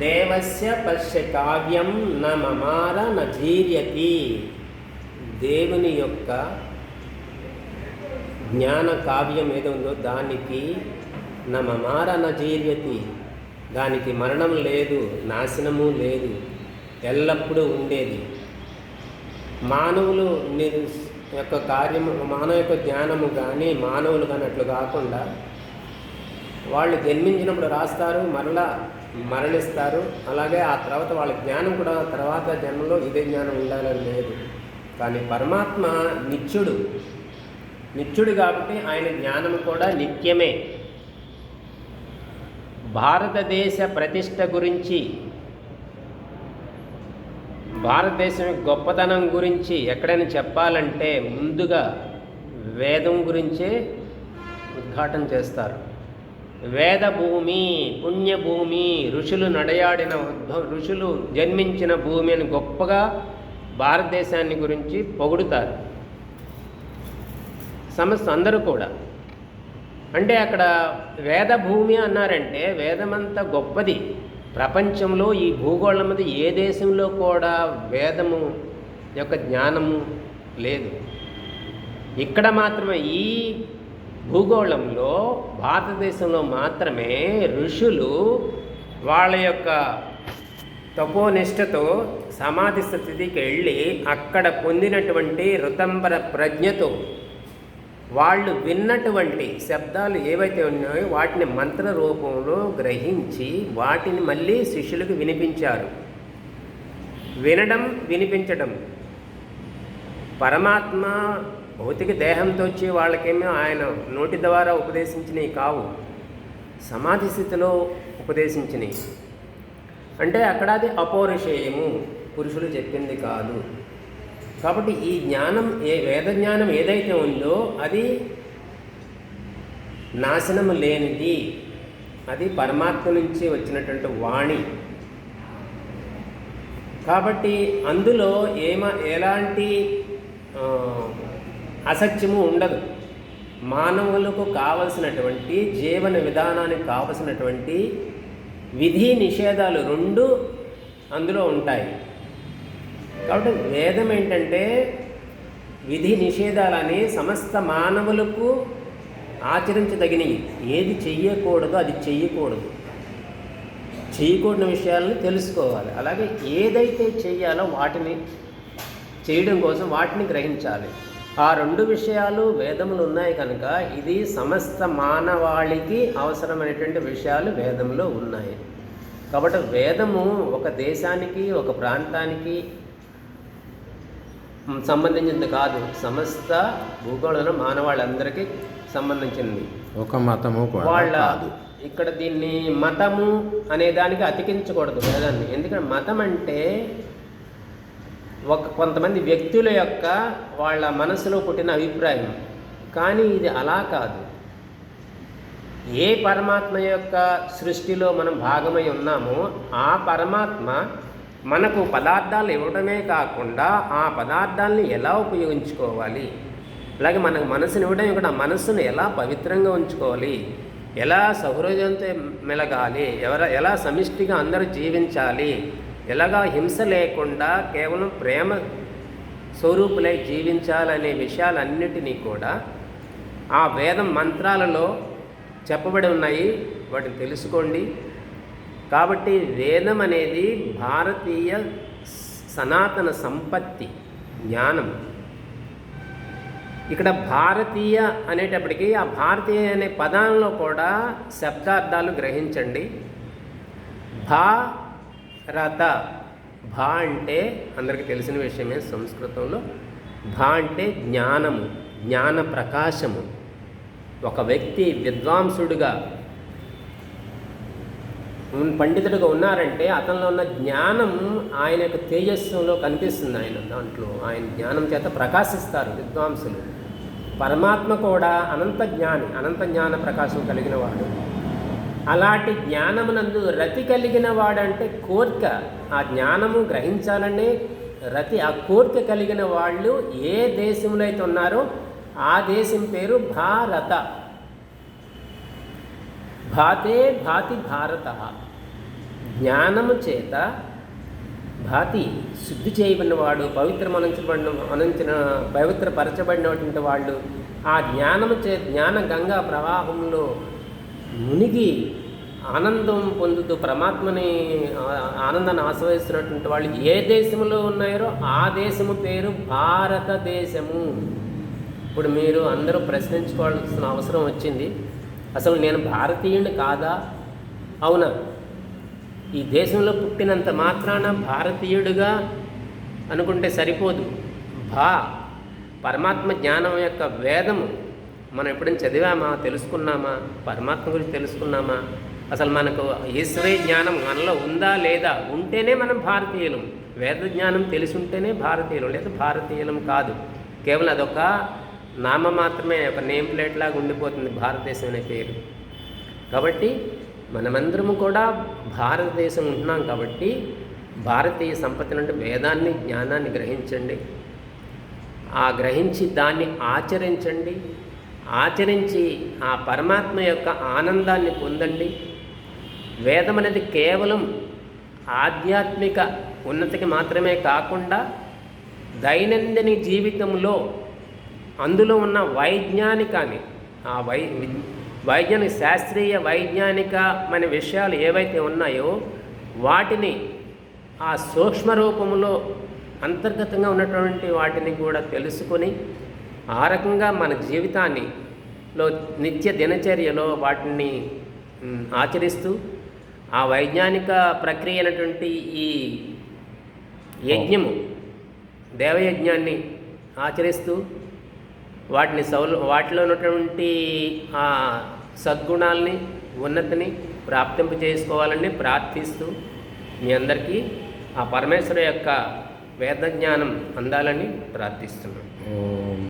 దేవస్య పశ్య కావ్యం న మమార న దేవుని యొక్క జ్ఞాన కావ్యం ఏదో ఉందో దానికి నా మమార నజీర్యతి దానికి మరణం లేదు నాశనము లేదు ఎల్లప్పుడూ ఉండేది. మానవులు యొక్క కార్యము మానవ యొక్క జ్ఞానము కానీ మానవులు కానట్లు అట్లు కాకుండా వాళ్ళు జన్మించినప్పుడు రాస్తారు మరలా మరణిస్తారు. అలాగే ఆ తర్వాత వాళ్ళ జ్ఞానం కూడా తర్వాత జన్మలో ఇదే జ్ఞానం ఉండాలని లేదు. కానీ పరమాత్మ నిత్యుడు. నిత్యుడు కాబట్టి ఆయన జ్ఞానం కూడా నిత్యమే. భారతదేశ ప్రతిష్ట గురించి భారతదేశం గొప్పతనం గురించి ఎక్కడైనా చెప్పాలంటే ముందుగా వేదం గురించే ఉద్ఘాటన చేస్తారు. వేదభూమి పుణ్యభూమి ఋషులు నడయాడిన ఋషులు జన్మించిన భూమి అని గొప్పగా భారతదేశాన్ని గురించి పొగుడుతారు. సమస్త అందరూ కూడా. అంటే అక్కడ వేదభూమి అన్నారంటే వేదమంతా గొప్పది. ప్రపంచంలో ఈ భూగోళం మీద ఏ దేశంలో కూడా వేదము యొక్క జ్ఞానము లేదు. ఇక్కడ మాత్రమే ఈ భూగోళంలో భారతదేశంలో మాత్రమే ఋషులు వాళ్ళ యొక్క తపోనిష్టతో సమాధి స్థితికి వెళ్ళి అక్కడ పొందినటువంటి ఋతంబర ప్రజ్ఞతో వాళ్ళు విన్నటువంటి శబ్దాలు ఏవైతే ఉన్నాయో వాటిని మంత్ర రూపంలో గ్రహించి వాటిని మళ్ళీ శిష్యులకు వినిపించారు. వినడం వినిపించడం. పరమాత్మ భౌతిక దేహంతో వచ్చి వాళ్ళకేమో ఆయన నోటి ద్వారా ఉపదేశించినవి కావు. సమాధి స్థితిలో ఉపదేశించినవి. అంటే అక్కడ అది అపౌరుషేయము పురుషులు చెప్పింది కాదు. కాబట్టి ఈ జ్ఞానం ఏ వేద జ్ఞానం ఏదైతే ఉందో అది నాశనం లేనిది. అది పరమాత్మ నుంచి వచ్చినటువంటి వాణి. కాబట్టి అందులో ఏమ ఎలాంటి అసత్యము ఉండదు. మానవులకు కావలసినటువంటి జీవన విధానానికి కావలసినటువంటి విధి నిషేధాలు రెండు అందులో ఉంటాయి. కాబట్టి వేదం ఏంటంటే విధి నిషేధాలని సమస్త మానవులకు ఆచరించదగినవి. ఏది చెయ్యకూడదో అది చెయ్యకూడదు. చేయకూడని విషయాలను తెలుసుకోవాలి. అలాగే ఏదైతే చేయాలో వాటిని చేయడం కోసం వాటిని గ్రహించాలి. ఆ రెండు విషయాలు వేదములు ఉన్నాయి కనుక ఇది సమస్త మానవాళికి అవసరమైనటువంటి విషయాలు వేదంలో ఉన్నాయి. కాబట్టి వేదము ఒక దేశానికి ఒక ప్రాంతానికి సంబంధించింది కాదు. సమస్త భూగోళంలో మానవాళ్ళందరికీ సంబంధించింది. ఒక మతము వాళ్ళ ఇక్కడ దీన్ని మతము అనే దానికి అతికించకూడదు వేదాన్ని. ఎందుకంటే మతం అంటే ఒక కొంతమంది వ్యక్తుల యొక్క వాళ్ళ మనసులో పుట్టిన అభిప్రాయం. కానీ ఇది అలా కాదు. ఏ పరమాత్మ యొక్క సృష్టిలో మనం భాగమై ఉన్నామో ఆ పరమాత్మ మనకు పదార్థాలు ఇవ్వడమే కాకుండా ఆ పదార్థాలని ఎలా ఉపయోగించుకోవాలి? అలాగే మనకు మనసుని ఇవ్వడం కూడా మనసును ఎలా పవిత్రంగా ఉంచుకోవాలి? ఎలా సౌహృదయంతో మెలగాలి? ఎవర ఎలా సమిష్టిగా అందరూ జీవించాలి? ఎలాగా హింస లేకుండా కేవలం ప్రేమ స్వరూపులై జీవించాలనే విషయాలన్నిటినీ కూడా ఆ వేదం మంత్రాలలో చెప్పబడి ఉన్నాయి. వాటిని తెలుసుకోండి. కాబట్టి వేదం అనేది భారతీయ సనాతన సంపత్తి జ్ఞానం. ఇక్కడ భారతీయ అనేటప్పటికీ ఆ భారతీయ అనే పదాలలో కూడా శబ్దార్థాలు గ్రహించండి. భా రథ భా అంటే అందరికి తెలిసిన విషయమే సంస్కృతంలో. భా అంటే జ్ఞానము జ్ఞాన ప్రకాశము. ఒక వ్యక్తి విద్వాంసుడుగా పండితుడిగా ఉన్నారంటే అతనిలో ఉన్న జ్ఞానం ఆయన యొక్క తేజస్సులో కనిపిస్తుంది ఆయన దాంట్లో. ఆయన జ్ఞానం చేత ప్రకాశిస్తారు విద్వాంసులు. పరమాత్మ కూడా అనంత జ్ఞాని అనంత జ్ఞాన ప్రకాశం కలిగిన వాడు. అలాంటి జ్ఞానమునందు రతి కలిగిన వాడంటే కోరిక. ఆ జ్ఞానము గ్రహించాలనే రతి ఆ కోరిక కలిగిన వాళ్ళు ఏ దేశంలో అయితే ఉన్నారో ఆ దేశం పేరు భారత. భాతే భాతి భారత. జ్ఞానము చేత భాతి శుద్ధి చేయబడిన వాడు పవిత్రమనంచబడిన అనంచిన పవిత్రపరచబడినటువంటి వాళ్ళు ఆ జ్ఞానము చే జ్ఞాన గంగా ప్రవాహంలో మునిగి ఆనందం పొందుతూ పరమాత్మని ఆనందాన్ని ఆస్వాదిస్తున్నటువంటి వాళ్ళు ఏ దేశంలో ఉన్నారో ఆ దేశము పేరు భారతదేశము. ఇప్పుడు మీరు అందరూ ప్రశ్నించుకోవాల్సిన అవసరం వచ్చింది. అసలు నేను భారతీయుడు కాదా? అవునా? ఈ దేశంలో పుట్టినంత మాత్రాన భారతీయుడిగా అనుకుంటే సరిపోదు. భా పరమాత్మ జ్ఞానం యొక్క వేదము మనం ఎప్పుడైనా చదివామా? తెలుసుకున్నామా? పరమాత్మ గురించి తెలుసుకున్నామా? అసలు మనకు ఈశ్వరీయ జ్ఞానం మనలో ఉందా లేదా? ఉంటేనే మనం భారతీయులం. వేద జ్ఞానం తెలిసి ఉంటేనే భారతీయులం లేదా భారతీయులం కాదు. కేవలం అదొక నామ మాత్రమే ఒక నేమ్ ప్లేట్ లాగా ఉండిపోతుంది భారతదేశం అనే పేరు. కాబట్టి మనమందరము కూడా భారతదేశం ఉంటున్నాం కాబట్టి భారతీయ సంపత్తి నుండి వేదాన్ని జ్ఞానాన్ని గ్రహించండి. ఆ గ్రహించి దాన్ని ఆచరించండి. ఆచరించి ఆ పరమాత్మ యొక్క ఆనందాన్ని పొందండి. వేదం అనేది కేవలం ఆధ్యాత్మిక ఉన్నతికి మాత్రమే కాకుండా దైనందిన జీవితంలో అందులో ఉన్న వైజ్ఞానికాన్ని ఆ వై వైజ్ఞానిక శాస్త్రీయ వైజ్ఞానికమైన విషయాలు ఏవైతే ఉన్నాయో వాటిని ఆ సూక్ష్మ రూపంలో అంతర్గతంగా ఉన్నటువంటి వాటిని కూడా తెలుసుకొని ఆ రకంగా మన జీవితాన్ని లో నిత్య దినచర్యలో వాటిని ఆచరిస్తూ ఆ వైజ్ఞానిక ప్రక్రియ అయినటువంటి ఈ యజ్ఞము దేవయజ్ఞాన్ని ఆచరిస్తూ వాటిని సౌల వాటిలో ఉన్నటువంటి ఆ సద్గుణాలని ఉన్నతిని ప్రాప్తింప చేసుకోవాలని ప్రార్థిస్తూ మీ అందరికీ ఆ పరమేశ్వర యొక్క వేద జ్ఞానం అందాలని ప్రార్థిస్తున్నాను